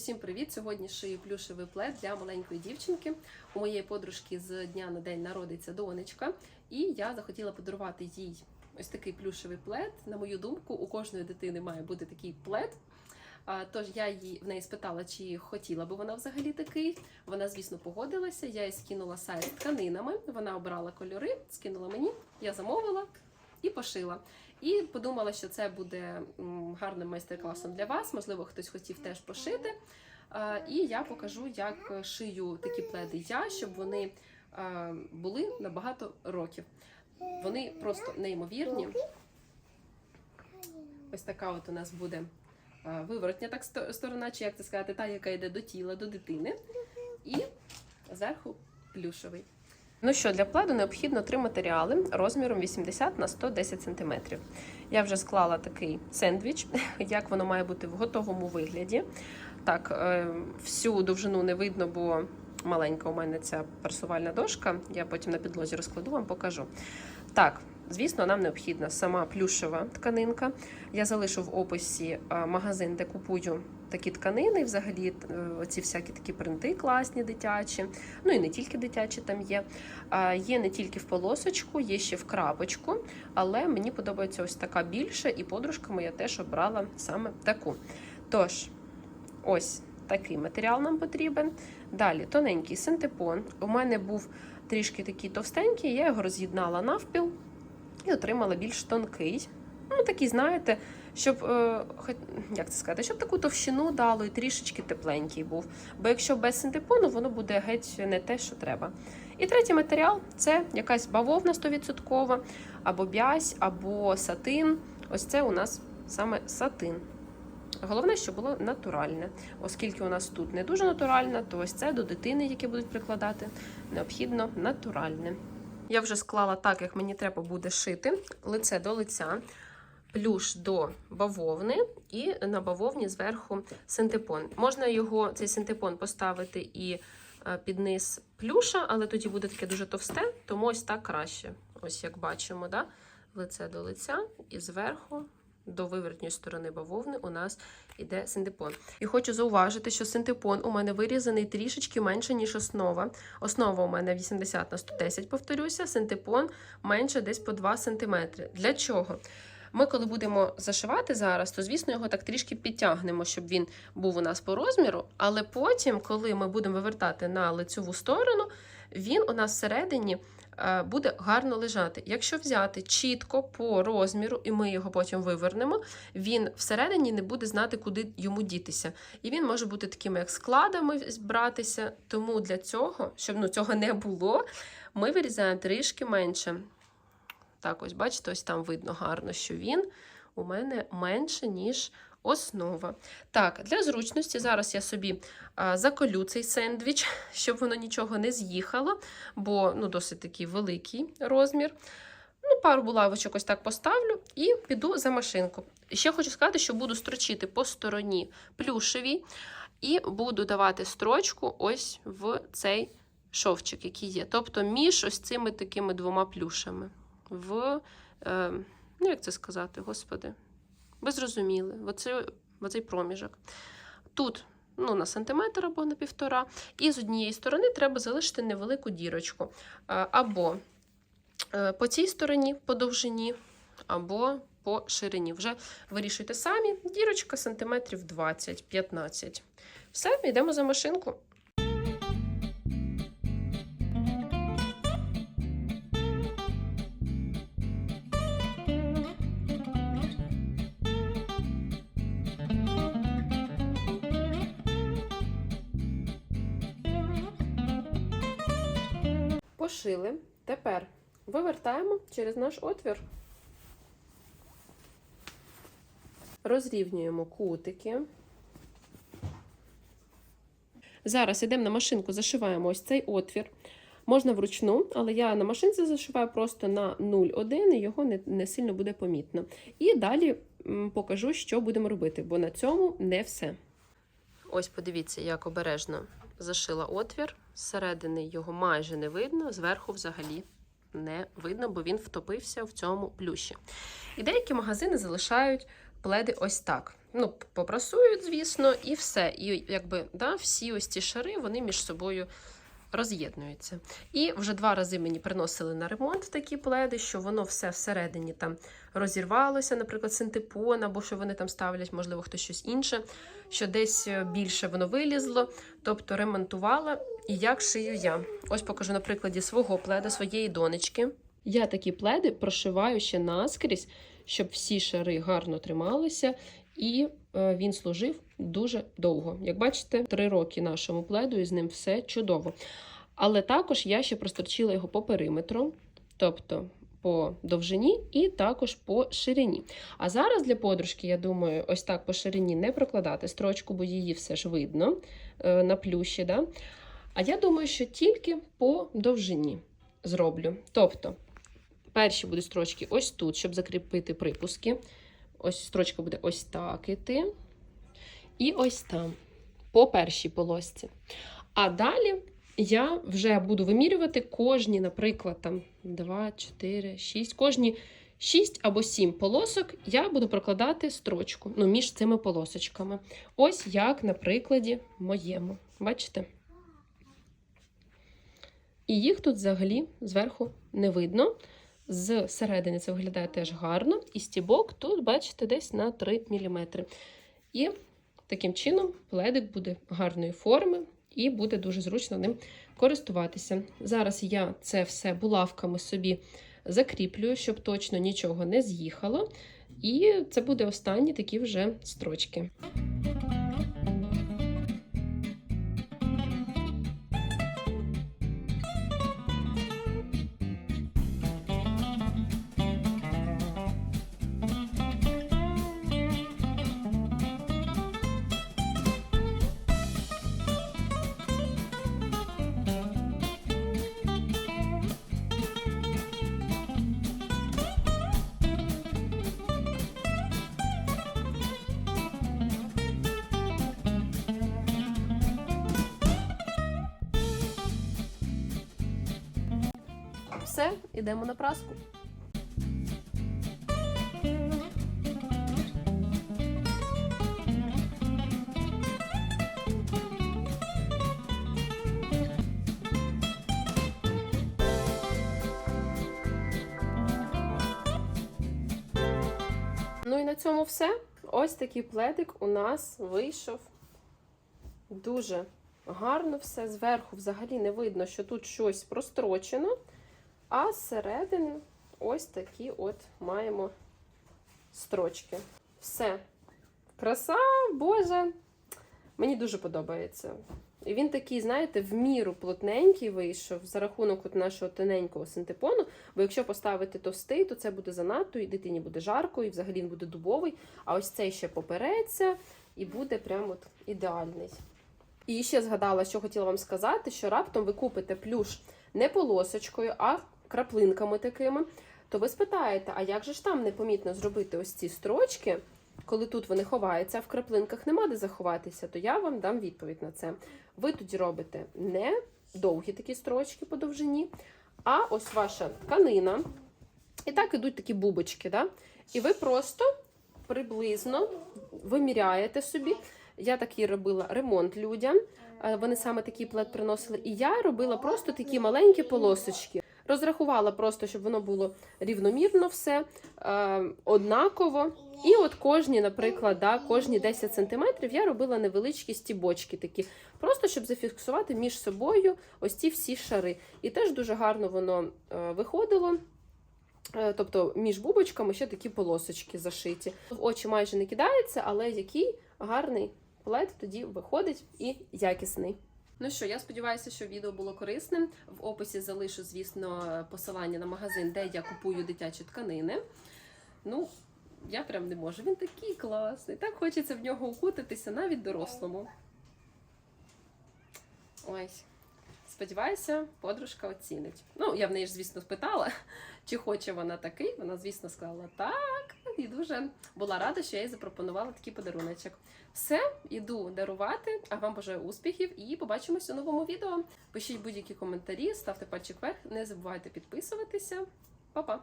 Усім привіт! Сьогодні шию плюшевий плед для маленької дівчинки. У моєї подружки з дня на день народиться донечка, і я захотіла подарувати їй ось такий плюшевий плед. На мою думку, у кожної дитини має бути такий плед. Тож я її в неї спитала, чи хотіла би вона взагалі такий. Вона, звісно, погодилася. Я їй скинула сайт тканинами. Вона обрала кольори, скинула мені, я замовила і пошила. І подумала, що це буде гарним майстер-класом для вас. Можливо, хтось хотів теж пошити. І я покажу, як шию такі пледи я, щоб вони були на багато років. Вони просто неймовірні. Ось така от у нас буде виворотня так сторона, чи як це сказати, та, яка йде до тіла, до дитини. І зверху плюшевий. Ну що, для пледу необхідно три матеріали розміром 80 на 110 см. Я вже склала такий сендвіч, як воно має бути в готовому вигляді. Так, е, всю довжину не видно, бо маленька у мене ця персувальна дошка. Я потім на підлозі розкладу, вам покажу. Так, звісно, нам необхідна сама плюшева тканинка. Я залишу в описі е, магазин, де купую такі тканини, взагалі е, оці всякі такі принти класні, дитячі. Ну і не тільки дитячі там є. Є не тільки в полосочку, є ще в крапочку, але мені подобається ось така більша, і подружка моя теж обрала саме таку. Тож, ось такий матеріал нам потрібен. Dалі тоненький синтепон. У мене був трішки такий товстенький, я його роз'єднала навпіл і отримала більш тонкий. Ну, такий, знаєте, щоб е, як це сказати, щоб таку товщину дало і трішечки тепленький був. Бо якщо без синтепону, воно буде геть не те, що треба. І третій матеріал це якась бавовна 100%, або бязь, або сатин. Ось це у нас саме сатин. Головне, щоб було натуральне. Оскільки у нас тут не дуже натуральне, то ось це до дитини, які будуть прикладати, необхідно натуральне. Я вже склала так, як мені треба буде шити лице до лиця, плюш до бавовни і на бавовні зверху синтепон. Можна його, цей синтепон поставити і е, під низ плюша, але тоді буде таке дуже товсте, тому ось так краще. Ось як бачимо, да? лице до лиця і зверху. До вивертньої сторони бавовни у нас іде синтепон. І хочу зауважити, що синтепон у мене вирізаний трішечки менше, ніж основа. Основа у мене 80 на 110, повторюся, синтепон менше десь по 2 см. Для чого? Ми, коли будемо зашивати зараз, то звісно його так трішки підтягнемо, щоб він був у нас по розміру. Але потім, коли ми будемо вивертати на лицьову сторону, він у нас всередині е, буде гарно лежати. Якщо взяти чітко по розміру, і ми його потім вивернемо, він всередині не буде знати, куди йому дітися. І він може бути такими, як складами братися. Тому для цього, щоб ну, цього не було, ми вирізаємо трішки менше. Так, ось бачите, ось там видно гарно, що він у мене менше, ніж основа. Так, для зручності зараз я собі заколю цей сендвіч, щоб воно нічого не з'їхало, бо ну, досить такий великий розмір. Ну, пару булавочок ось так поставлю і піду за машинку. Ще хочу сказати, що буду строчити по стороні плюшевій і буду давати строчку ось в цей шовчик, який є. Тобто між ось цими такими двома плюшами. В, е, ну як це сказати, господи, ви зрозуміли, в оцей, в оцей проміжок. Тут ну, на сантиметр або на півтора, і з однієї сторони треба залишити невелику дірочку. Е, Або е, по цій стороні по довжині, або по ширині. Вже вирішуйте самі. Дірочка сантиметрів 20-15. Все, йдемо за машинку. Пошили. Тепер вивертаємо через наш отвір. Розрівнюємо кутики. Зараз йдемо на машинку, зашиваємо ось цей отвір. Можна вручну, але я на машинці зашиваю просто на 0,1 і його не, не сильно буде помітно. І далі покажу, що будемо робити, бо на цьому не все. Ось подивіться, як обережно зашила отвір. Зсередини його майже не видно, зверху взагалі не видно, бо він втопився в цьому плющі. І деякі магазини залишають пледи ось так. ну, попрасують, звісно, і все. І якби да, всі ось ці шари вони між собою роз'єднуються. І вже два рази мені приносили на ремонт такі пледи, що воно все всередині там розірвалося, наприклад, синтепон, або що вони там ставлять, можливо, хтось щось інше, що десь е, більше воно вилізло. Тобто ремонтувала і як шию я. Ось покажу на прикладі свого пледа, своєї донечки. Я такі пледи прошиваю ще наскрізь, щоб всі шари гарно трималися, і е, він служив дуже довго. Як бачите, три роки нашому пледу, і з ним все чудово. Але також я ще прострочила його по периметру, тобто по довжині і також по ширині. А зараз для подружки, я думаю, ось так по ширині не прокладати строчку, бо її все ж видно е, на плющі. Да? А я думаю, що тільки по довжині зроблю. Тобто, перші будуть строчки ось тут, щоб закріпити припуски. Ось строчка буде ось так іти. І ось там, по першій полосці. А далі я вже буду вимірювати кожні, наприклад, там 2, 4, 6, кожні 6 або 7 полосок я буду прокладати строчку ну, між цими полосочками. Ось як на прикладі моєму. Бачите? І їх тут взагалі зверху не видно. З середини це виглядає теж гарно. І стібок тут, бачите, десь на 3 мм. І таким чином пледик буде гарної форми і буде дуже зручно ним користуватися. Зараз я це все булавками собі закріплюю, щоб точно нічого не з'їхало. І це буде останні такі вже строчки. Все, ідемо на праску. Ну і на цьому все. Ось такий пледик у нас вийшов. Дуже гарно все. Зверху взагалі не видно, що тут щось прострочено. А зсередини ось такі от маємо строчки. Все. Краса, Боже! Мені дуже подобається. І він такий, знаєте, в міру плотненький вийшов за рахунок от нашого тоненького синтепону. Бо якщо поставити товстий, то це буде занадто, і дитині буде жарко, і взагалі він буде дубовий. А ось цей ще попереться і буде прямо от ідеальний. І ще згадала, що хотіла вам сказати, що раптом ви купите плюш не полосочкою, а краплинками такими, то ви спитаєте, а як же ж там непомітно зробити ось ці строчки, коли тут вони ховаються, а в краплинках нема де заховатися, то я вам дам відповідь на це. Ви тоді робите не довгі такі строчки по довжині, а ось ваша тканина. І так ідуть такі бубочки. Да? І ви просто приблизно виміряєте собі. Я такий робила ремонт людям. е, Вони саме такий плед приносили. І я робила просто такі маленькі полосочки. Розрахувала просто, щоб воно було рівномірно все, е, однаково. І от кожні, наприклад, да, кожні 10 см я робила невеличкі стібочки такі, просто щоб зафіксувати між собою ось ці всі шари. І теж дуже гарно воно е, виходило. Е, Тобто між бубочками ще такі полосочки зашиті. В очі майже не кидається, але який гарний плед тоді виходить і якісний. Ну що, я сподіваюся, що відео було корисним. В описі залишу, звісно, посилання на магазин, де я купую дитячі тканини. Ну, я прям не можу. Він такий класний. Так хочеться в нього укутатися навіть дорослому. Ось. Сподіваюся, подружка оцінить. Ну, я в неї ж, звісно, спитала, чи хоче вона такий. Вона, звісно, сказала так. І дуже була рада, що я їй запропонувала такий подаруночок. Все, іду дарувати, а вам бажаю успіхів і побачимось у новому відео. Пишіть будь-які коментарі, ставте пальчик вверх, не забувайте підписуватися. Па-па!